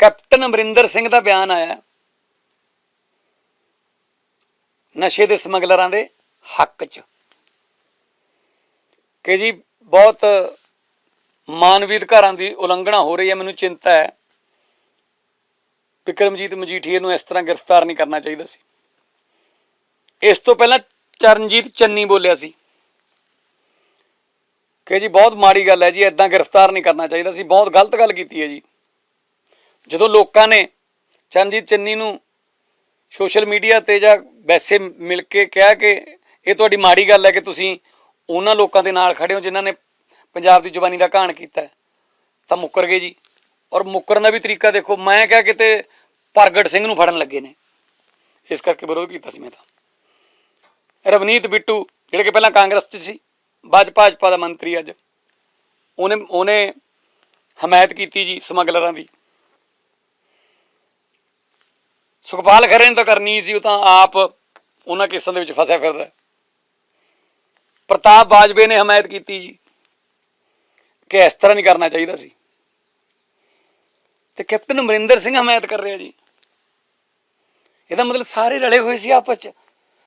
Captain Amarinder Singh ਦਾ ਬਿਆਨ ਆਇਆ ਨਸ਼ੇ ਦੇ ਸਮਗਲਰਾਂ ਦੇ ਹੱਕ 'ਚ। ਕਿ ਜੀ, ਬਹੁਤ ਮਾਨਵੀ ਅਧਿਕਾਰਾਂ ਦੀ ਉਲੰਘਣਾ ਹੋ ਰਹੀ ਹੈ, ਮੈਨੂੰ ਚਿੰਤਾ ਹੈ ਵਿਕਰਮਜੀਤ ਮਜੀਠੀਏ ਨੂੰ ਇਸ ਤਰ੍ਹਾਂ ਗ੍ਰਿਫਤਾਰ ਨਹੀਂ ਕਰਨਾ ਚਾਹੀਦਾ ਸੀ। ਇਸ ਤੋਂ ਪਹਿਲਾਂ ਚਰਨਜੀਤ ਚੰਨੀ ਬੋਲਿਆ ਸੀ ਕਿ ਜੀ, ਬਹੁਤ ਮਾੜੀ ਗੱਲ ਹੈ ਜੀ ਐਦਾਂ ਗ੍ਰਿਫਤਾਰ ਨਹੀਂ ਕਰਨਾ ਚਾਹੀਦਾ ਸੀ, ਬਹੁਤ ਗਲਤ ਗੱਲ ਕੀਤੀ ਹੈ ਜੀ। ਜਦੋਂ ਲੋਕਾਂ ਨੇ ਚਰਨਜੀਤ ਚੰਨੀ ਨੂੰ ਸੋਸ਼ਲ ਮੀਡੀਆ ਤੇ ਜਾਂ ਵੈਸੇ ਮਿਲ ਕੇ ਕਿਹਾ ਕਿ ਇਹ ਤੁਹਾਡੀ ਮਾੜੀ ਗੱਲ ਹੈ ਕਿ ਤੁਸੀਂ ਉਹਨਾਂ ਲੋਕਾਂ ਦੇ ਨਾਲ ਖੜੇ ਹੋ ਜਿਨ੍ਹਾਂ ਨੇ ਪੰਜਾਬ ਦੀ ਜ਼ੁਬਾਨੀ ਦਾ ਘਾਣ ਕੀਤਾ ਤਾਂ ਮੁੱਕਰ ਗਏ ਜੀ। ਔਰ ਮੁੱਕਰਨ ਦਾ ਵੀ ਤਰੀਕਾ ਦੇਖੋ, ਮੈਂ ਕਿਹਾ ਕਿਤੇ ਪ੍ਰਗਟ ਸਿੰਘ ਨੂੰ ਫੜਨ ਲੱਗੇ ਨੇ। ਇਸ ਕਰਕੇ ਵਿਰੋਧ ਕੀਤਾ ਸੀ ਮੈਂ ਤਾਂ। ਰਵਨੀਤ ਬਿੱਟੂ, ਜਿਹੜੇ ਕਿ ਪਹਿਲਾਂ ਕਾਂਗਰਸ 'ਚ ਸੀ, ਬਾਅਦ 'ਚ ਭਾਜਪਾ ਦਾ ਮੰਤਰੀ ਅੱਜ, ਉਹਨੇ ਉਹਨੇ ਹਮਾਇਤ ਕੀਤੀ ਜੀ ਸਮਗਲਰਾਂ ਦੀ। ਸੁਖਪਾਲ ਖਰੇ ਨੇ ਤਾਂ ਕਰਨੀ ਸੀ, ਉਹ ਤਾਂ ਆਪ ਉਹਨਾਂ ਕੇਸਾਂ ਦੇ ਵਿੱਚ ਫਸਿਆ ਫਿਰਦਾ। ਪ੍ਰਤਾਪ ਬਾਜਵੇ ਨੇ ਹਮਾਇਤ ਕੀਤੀ ਜੀ ਕਿ ਇਸ ਤਰ੍ਹਾਂ ਨਹੀਂ ਕਰਨਾ ਚਾਹੀਦਾ ਸੀ। ਤੇ ਕੈਪਟਨ ਅਮਰਿੰਦਰ ਸਿੰਘ ਹਮਾਇਤ ਕਰ ਰਿਹਾ ਜੀ। ਇਹਦਾ ਮਤਲਬ ਸਾਰੇ ਰਲੇ ਹੋਏ ਸੀ ਆਪਸ ਚ।